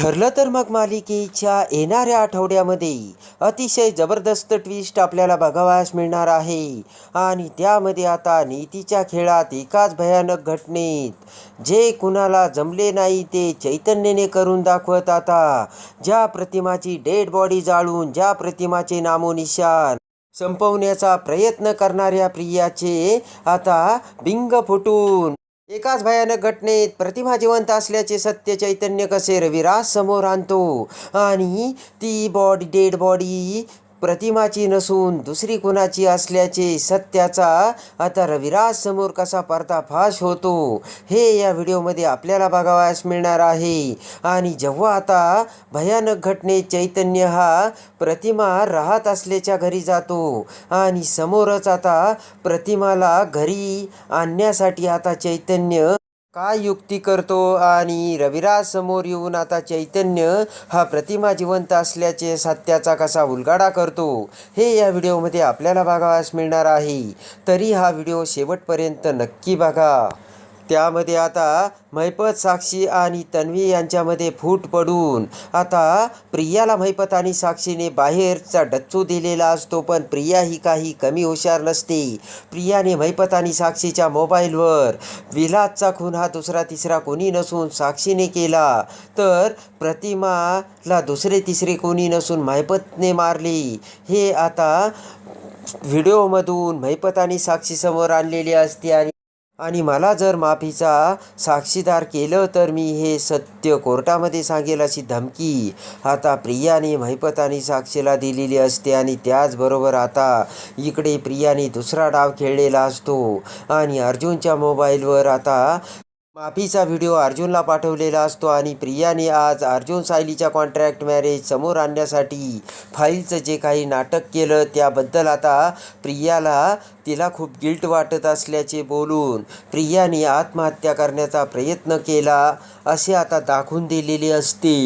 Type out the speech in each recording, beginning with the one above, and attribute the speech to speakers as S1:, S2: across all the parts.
S1: ठरलं तर मग मालिकेच्या येणाऱ्या आठवड्यामध्ये अतिशय जबरदस्त ट्विस्ट आपल्याला बघावयास मिळणार आहे. आणि त्यामध्ये आता नीतीच्या खेळात एकाच भयानक घटनेत जे कुणाला जमले नाही ते चैतन्यने करून दाखवत आता. ज्या प्रतिमाची डेड बॉडी जाळून ज्या प्रतिमाचे नामोनिशान संपवण्याचा प्रयत्न करणाऱ्या प्रियाचे आता बिंग फुटून एकाच भयानक घटनेत प्रतिमा जिवंत असल्याचे सत्य चैतन्य कसे रविराज समोर आणतो. आणि ती बॉडी डेड बॉडी प्रतिमाची नसून दुसरी कुणाची असल्याचे सत्याचा आता रविराज समोर कसा पर्दाफाश होतो हे या व्हिडिओमध्ये आपल्याला बघावयास मिळणार आहे. आणि जेव्हा आता भयानक घटनेत चैतन्य हा प्रतिमा राहत असल्याच्या घरी जातो आणि समोरच आता प्रतिमाला घरी आणण्यासाठी आता चैतन्य काय युक्ती करतो? आणि रविराज समोर येऊन आता चैतन्य हा प्रतिमा जिवंत असल्याचे सत्याचा कसा उलगाडा करतो? हे या व्हिडिओमध्ये आपल्याला बघावयास मिळणार आहे. तरी हा व्हिडिओ शेवटपर्यंत नक्की बघा. त्यामध्ये आता महिपत साक्षी आणि तन्वी यांच्यामध्ये फूट पडून आता प्रियाला महिपत आणि साक्षीने बाहेरचा डच्चू दिलेला असतो पण प्रिया ही काही कमी हुशार नसते. प्रियाने महिपत आणि साक्षीच्या मोबाईलवर विलासचा खून हा दुसरा तिसरा कोणी नसून साक्षीने केला. तर प्रतिमाला दुसरे तिसरे कोणी नसून महिपतने मारली. हे आता व्हिडिओमधून महिपत आणि साक्षीसमोर आणलेली असते आणि आणि मला जर माफीचा साक्षीदार केलं तर मी हे सत्य कोर्टामध्ये सांगेल अशी धमकी. आता प्रियाने महिपतानी साक्षीला दिलेली असते आणि त्याचबरोबर आता इकडे प्रियाने दुसरा डाव खेळलेला असतो. आणि अर्जुनच्या मोबाईलवर आता माफीचा व्हिडिओ अर्जुनला पाठवलेला असतो आणि प्रियाने आज अर्जुन सायलीच्या कॉन्ट्रॅक्ट मॅरेज समोर आणण्यासाठी फाईलचं जे काही नाटक केलं त्याबद्दल आता प्रियाला तिला खूप गिल्ट वाटत असल्याचे बोलून प्रियाने आत्महत्या करण्याचा प्रयत्न केला असे आता दाखवून दिलेले असते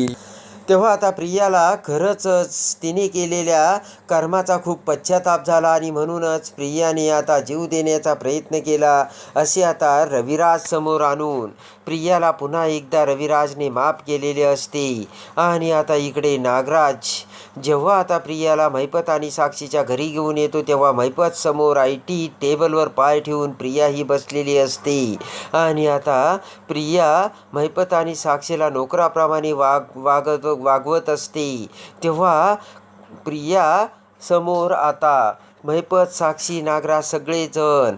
S1: तेव्हा आता प्रियाला खरंच तिने केलेल्या कर्माचा खूप पश्चाताप झाला आणि म्हणूनच प्रियाने आता जीव देण्याचा प्रयत्न केला असे आता रविराज समोर आणून प्रियाला पुन्हा एकदा रविराजने माफ केलेले असते. आणि आता इकडे नागराज जेव्हा आता प्रियाला महिपत आणि साक्षीच्या घरी घेऊन येतो तेव्हा महिपत समोर आय टी टेबलवर पाय ठेवून प्रिया ही बसलेली असते. आणि आता प्रिया महिपत आणि साक्षीला नोकराप्रमाणे वाग वागत वागवत असते. तेव्हा प्रिया समोर आता महिपत साक्षी नागरा सगळेजण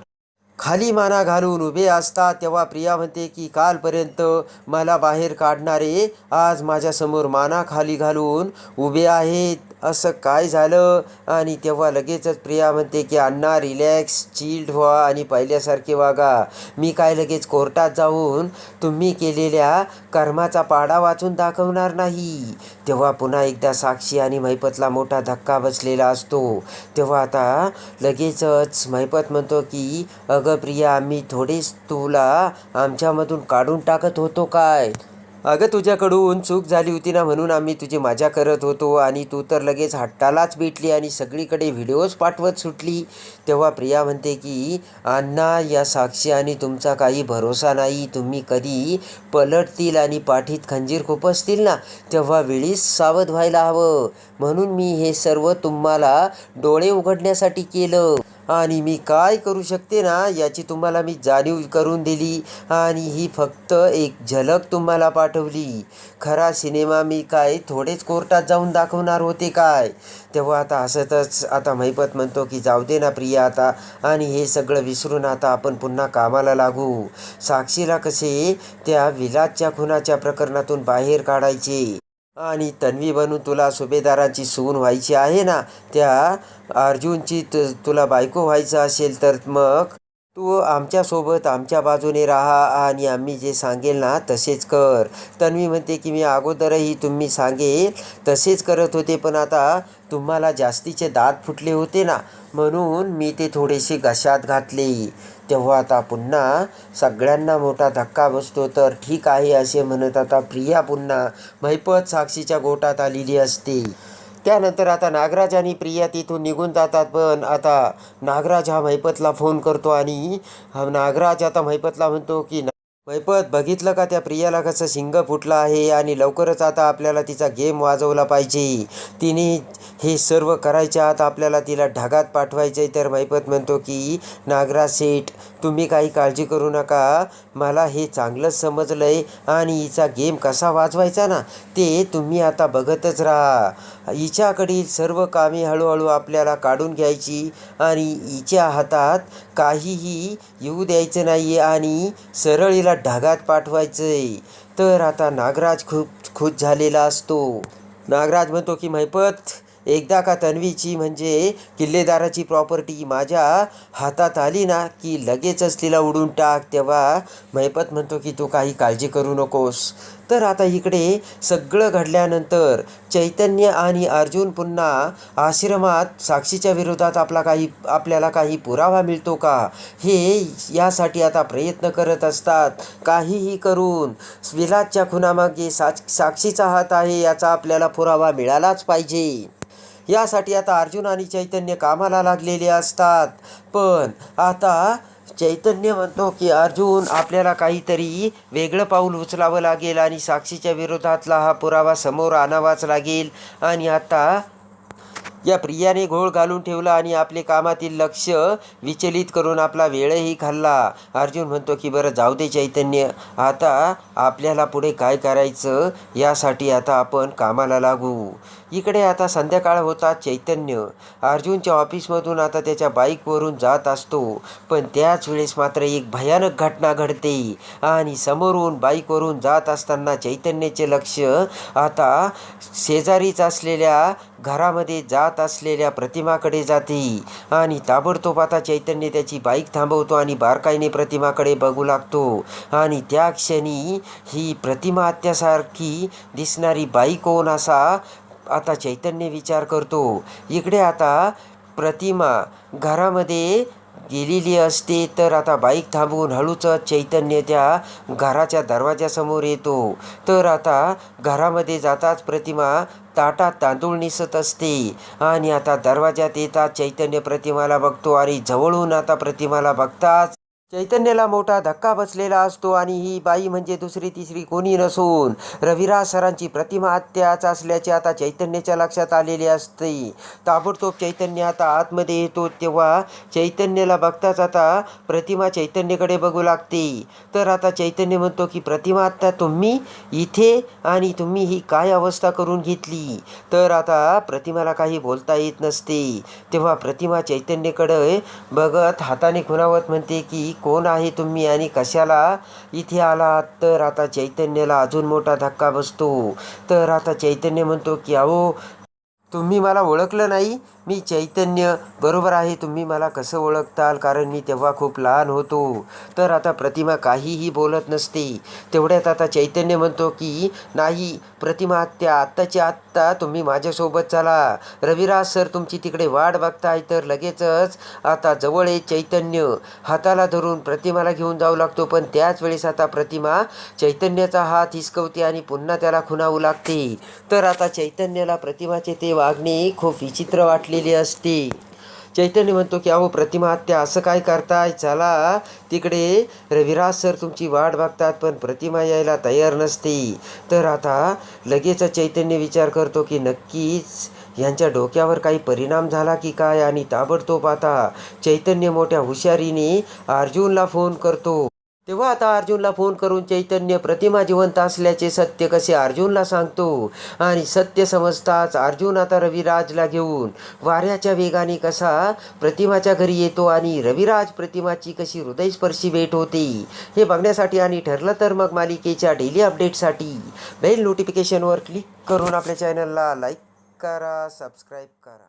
S1: खाली माना घालून उभे असतात तेव्हा प्रिया म्हणते की कालपर्यंत मला बाहेर काढणारे आज माझ्यासमोर माना खाली घालून उभे आहेत. असं काय झालं? आणि तेव्हा लगेचच प्रिया म्हणते की अण्णा रिलॅक्स चिल्ड व्हा आणि पहिल्यासारखे वागा. मी काय लगेच कोर्टात जाऊन तुम्ही केलेल्या कर्माचा पाडा वाचून दाखवणार नाही. तेव्हा पुन्हा एकदा साक्षी आणि महिपतला मोठा धक्का बसलेला असतो. तेव्हा आता लगेचच महिपत म्हणतो की अग अगं प्रिया आम्ही थोडेच तुला आमच्यामधून काढून टाकत होतो काय? अगं तुझ्याकडून चूक झाली होती ना म्हणून आम्ही तुझी मजा करत होतो आणि तू तर लगेच हट्टालाच भेटली आणि सगळीकडे व्हिडिओज पाठवत सुटली. तेव्हा प्रिया म्हणते की अण्णा या साक्षी आणि तुमचा काही भरोसा नाही. तुम्ही कधी पलटतील आणि पाठीत खंजीर खुपसतील ना तेव्हा वेळीच सावध व्हायला हवं. म्हणून मी हे सर्व तुम्हाला डोळे उघडण्यासाठी केलं. आणि मी काय करू शकते ना याची तुम्हाला मी जाणीव करून दिली. आणि ही फक्त एक झलक तुम्हाला पाठवली. खरा सिनेमा मी काय थोडेच कोर्टात जाऊन दाखवणार होते काय? तेव्हा आता हसतच आता महिपत म्हणतो की जाऊ दे ना प्रिया आता. आणि हे सगळं विसरून आता आपण पुन्हा कामाला लागू. साक्षीला कसे? त्या विलाजच्या खुनाच्या प्रकरणातून बाहेर काढायचे. आणि तन्वी बनून तुला सुभेदारांची सून व्हायची आहे ना? त्या अर्जुनची तु तुला बायको व्हायचं असेल तर मग तू आमच्यासोबत आमच्या बाजूने राहा आणि आम्ही जे सांगेल ना तसेच कर. तन्वी म्हणते की मी अगोदरही तुम्ही सांगेल तसेच करत होते पण आता तुम्हाला जास्तीचे दात फुटले होते ना? म्हणून मी ते थोडेसे घशात घातले. तेव्हा आता पुन्हा सगळ्यांना मोठा धक्का बसतो. तर ठीक आहे असे म्हणत आता प्रिया पुन्हा महिपत साक्षीच्या गोटात आलेली असते. त्यानंतर आता नागराज आणि प्रिया तिथून निघून जातात. पण आता नागराज हा महिपतला फोन करतो आणि नागराज आता महिपतला म्हणतो की पैपत बघितलं का त्या प्रियाला कसं शिंग फुटला आहे आणि लवकरच आता आपल्याला तिचा गेम वाजवला पाहिजे? तिने हे सर्व करायच्या आत आपल्याला तिला ढगात पाठवायचे तर मैपत म्हणतो की नागराज सेठ तुम्ही काही काळजी करू नका. मला हे चांगलंच समजलं आहे आणि हिचा गेम कसा वाजवायचा ना ते तुम्ही आता बघतच राहा. हिच्याकडील सर्व कामे हळूहळू आपल्याला काढून घ्यायची आणि हिच्या हातात काहीही येऊ द्यायचं नाही आणि सरळीला हिला ढगात पाठवायचं आहे तर आता नागराज खूप खुश झालेला असतो. नागराज म्हणतो की मैपत एकदा का तन्वीची म्हणजे किल्लेदाराची प्रॉपर्टी माझ्या हातात आली ना की लगेचच तिला उडून टाक. तेव्हा मैपत म्हणतो की तू काही काळजी करू नकोस. तर आता इकडे सगळं घडल्यानंतर चैतन्य आणि अर्जुन पुन्हा आश्रमात साक्षीच्या विरोधात आपला काही आपल्याला काही पुरावा मिळतो का? हे यासाठी आता प्रयत्न करत असतात. काहीही करून विलासच्या खुनामागे साक्ष साक्षीचा हात आहे याचा आपल्याला पुरावा मिळालाच पाहिजे. यासाठी आता अर्जुन आणि चैतन्य कामाला लागलेले असतात. पण आता चैतन्य म्हणतो की अर्जुन आपल्याला काहीतरी वेगळं पाऊल उचलावं लागेल आणि साक्षीच्या विरोधातला हा पुरावा समोर आणावाच लागेल. आणि आता या प्रियाने घोळ घालून ठेवला आणि आपले कामातील लक्ष विचलित करून आपला वेळही खाल्ला. अर्जुन म्हणतो की बरं जाऊ दे चैतन्य. आता आपल्याला पुढे काय करायचं यासाठी आता आपण कामाला लागू. इकडे आता संध्याकाळ होता चैतन्य. अर्जुनच्या ऑफिसमधून आता त्याच्या बाईकवरून जात असतो. पण त्याच वेळेस मात्र एक भयानक घटना घडते आणि समोरून बाईकवरून जात असताना चैतन्याचे लक्ष आता शेजारीच असलेल्या घरामध्ये जात असलेल्या प्रतिमाकडे जाते आणि ताबडतोब आता चैतन्य त्याची बाईक थांबवतो आणि बारकाईने प्रतिमाकडे बघू लागतो. आणि त्या क्षणी ही प्रतिमा आत्यासारखी दिसणारी बाई कोण असा? आता चैतन्य विचार करतो. इकडे आता प्रतिमा घरामध्ये गेलेली असते तर आता बाईक थांबवून हळूच चैतन्य त्या घराच्या दरवाजासमोर येतो. तर आता घरामध्ये जाताच प्रतिमा ताटात तांदूळ निसत असते. आणि आता दरवाजात येतात चैतन्य प्रतिमाला बघतो. आणि जवळून आता प्रतिमाला बघताच चैतन्याला मोठा धक्का बसलेला असतो आणि ही बाई म्हणजे दुसरी तिसरी कोणी नसून रविराज सरांची प्रतिमा आत्याच असल्याचे आता चैतन्याच्या लक्षात आलेले असते. ताबडतोब चैतन्य आता आतमध्ये येतो तेव्हा चैतन्याला बघताच आता प्रतिमा चैतन्यकडे बघू लागते. तर आता चैतन्य म्हणतो की प्रतिमा आत्ता तुम्ही इथे आणि तुम्ही ही काय अवस्था करून घेतली? तर आता प्रतिमाला काही बोलता येत नसते. तेव्हा प्रतिमा चैतन्यकडे बघत हाताने खुणावत म्हणते की कोण आहे तुम्ही आणि कशाला? इथे आलात तर आता चैतन्याला अजून मोठा धक्का बसतो. तर आता चैतन्य म्हणतो की अहो तुम्ही मला ओळखलं नाही. मी चैतन्य. बरोबर आहे तुम्ही मला कसं ओळखताल? कारण मी तेव्हा खूप लहान होतो. तर आता प्रतिमा काहीही बोलत नसते. तेवढ्यात आता चैतन्य म्हणतो की नाही प्रतिमा आत्या आत्ताच्या आत्ता तुम्ही माझ्यासोबत चला. रविराज सर तुमची तिकडे वाट बघताय तर लगेचच आता जवळ एक चैतन्य. हाताला धरून प्रतिमाला घेऊन जाऊ लागतो पण त्याच वेळेस आता प्रतिमा चैतन्याचा हात हिसकवते आणि पुन्हा त्याला खुणावू लागते. तर आता चैतन्याला प्रतिमाचे ते वागणे खूप विचित्र वाटलेले असते. चैतन्य म्हणतो की अहो प्रतिमा आत्या असं काय करताय? चला तिकडे रविराज सर तुमची वाट बघतात पण प्रतिमा यायला तयार नसते. तर आता लगेच चैतन्य विचार करतो की नक्कीच यांच्या डोक्यावर काही परिणाम झाला की काय? आणि ताबडतोब आता चैतन्य मोठ्या हुशारीने अर्जुनला फोन करतो. तेव्हा आता अर्जुनला फोन करून चैतन्य प्रतिमा जिवंत असल्याचे सत्य कसे अर्जुनला सांगतो. आणि सत्य समजताच अर्जुन आता रविराजला घेऊन वाऱ्याच्या वेगाने कसा प्रतिमाच्या घरी येतो आणि रविराज प्रतिमाची कशी हृदयस्पर्शी भेट होते हे बघण्यासाठी आणि ठरलं तर मग मालिकेच्या डेली अपडेटसाठी बेल नोटिफिकेशनवर क्लिक करून आपल्या चॅनलला लाईक करा सबस्क्राईब करा.